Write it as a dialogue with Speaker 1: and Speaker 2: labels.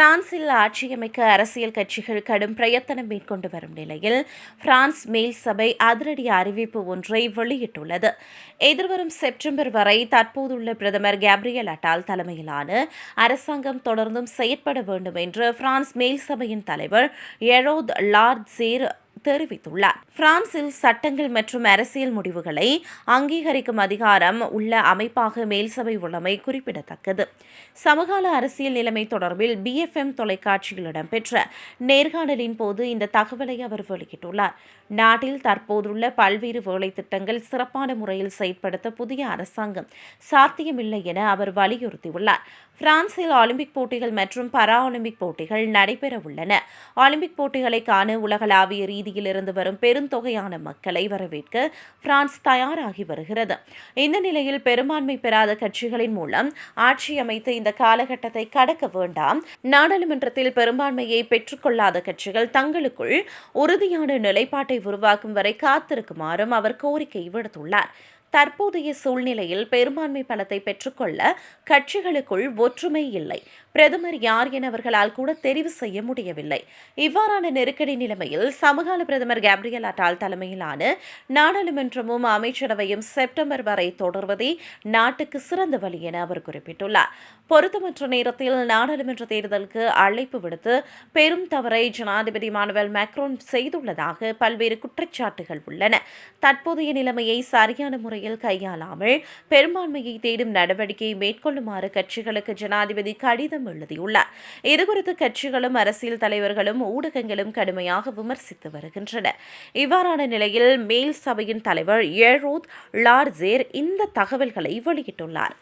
Speaker 1: பிரான்சில் ஆட்சியமைக்க அரசியல் கட்சிகள் கடும் பிரயத்தனம் மேற்கொண்டு வரும் நிலையில் பிரான்ஸ் மேல் சபை அதிரடி அறிவிப்பு ஒன்றை வெளியிட்டுள்ளது. எதிர்வரும் செப்டம்பர் வரை தற்போதுள்ள பிரதமர் கேப்ரியல் அட்டால் தலைமையிலான அரசாங்கம் தொடர்ந்தும் செயற்பட வேண்டும் என்று பிரான்ஸ் மேல் சபையின் தலைவர் எரோத் லார்ட்சேர் தெரிவித்துள்ளார். பிரான்சில் சட்டங்கள் மற்றும் அரசியல் முடிவுகளை அங்கீகரிக்கும் அதிகாரம் உள்ள அமைப்பாக மேல்சபை உள்ளமை குறிப்பிடத்தக்கது. சமகால அரசியல் நிலைமை தொடர்பில் பிஎஃப்எம் தொலைக்காட்சியில் இடம்பெற்ற நேர்காணலின் போது இந்த தகவலை அவர் வெளியிட்டுள்ளார். நாட்டில் தற்போதுள்ள பல்வேறு வேலை திட்டங்கள் சிறப்பான முறையில் செயற்படுத்த புதிய அரசாங்கம் சாத்தியமில்லை என அவர் வலியுறுத்தியுள்ளார். பிரான்சில் ஒலிம்பிக் போட்டிகள் மற்றும் பரா ஒலிம்பிக் போட்டிகள் நடைபெற உள்ளன ஒலிம்பிக் போட்டிகளை காண உலகளாவிய ரீதி பகுதியிலிருந்து வரும் பெருந்தொகையான மக்களை வரவேற்க பிரான்ஸ் தயாராகி வருகிறது. இந்த நிலையில் பெரும்பான்மை பெறாத கட்சிகளின் மூலம் ஆட்சி அமைத்து இந்த காலகட்டத்தை கடக்க வேண்டாம். நாடாளுமன்றத்தில் பெரும்பான்மையை பெற்றுக்கொள்ளாத கட்சிகள் தங்களுக்குள் உறுதியான நிலைப்பாட்டை உருவாக்கும் வரை காத்திருக்குமாறும் அவர் கோரிக்கை விடுத்துள்ளார். தற்போதைய சூழ்நிலையில் பெரும்பான்மை பலத்தை பெற்றுக்கொள்ள கட்சிகளுக்குள் ஒற்றுமை இல்லை. பிரதமர் யார் என அவர்களால் கூட தெரிவு செய்ய முடியவில்லை. இவ்வாறான நெருக்கடி நிலைமையில் சமகால பிரதமர் கேப்ரியல் அட்டால் தலைமையிலான நாடாளுமன்றமும் அமைச்சரவையும் செப்டம்பர் வரை தொடர்வதே நாட்டுக்கு சிறந்த வழி என அவர் குறிப்பிட்டுள்ளார். பொருத்தமற்ற நேரத்தில் நாடாளுமன்ற தேர்தலுக்கு அழைப்பு விடுத்து பெரும் தவறை ஜனாதிபதி மானுவல் மேக்ரோன் செய்துள்ளதாக பல்வேறு குற்றச்சாட்டுகள் உள்ளன. தற்போதைய நிலைமையை சரியான முறை முறையில் கையாளாமல் பெரும்பான்மையை தேடும் நடவடிக்கையை மேற்கொள்ளுமாறு கட்சிகளுக்கு ஜனாதிபதி கடிதம் எழுதியுள்ளார். இதுகுறித்து கட்சிகளும் அரசியல் தலைவர்களும் ஊடகங்களும் கடுமையாக விமர்சித்து வருகின்றன. இவ்வாறான நிலையில் மேல் சபையின் தலைவர் ஏரோத் லார்ஜேர் இந்த தகவல்களை வெளியிட்டுள்ளார்.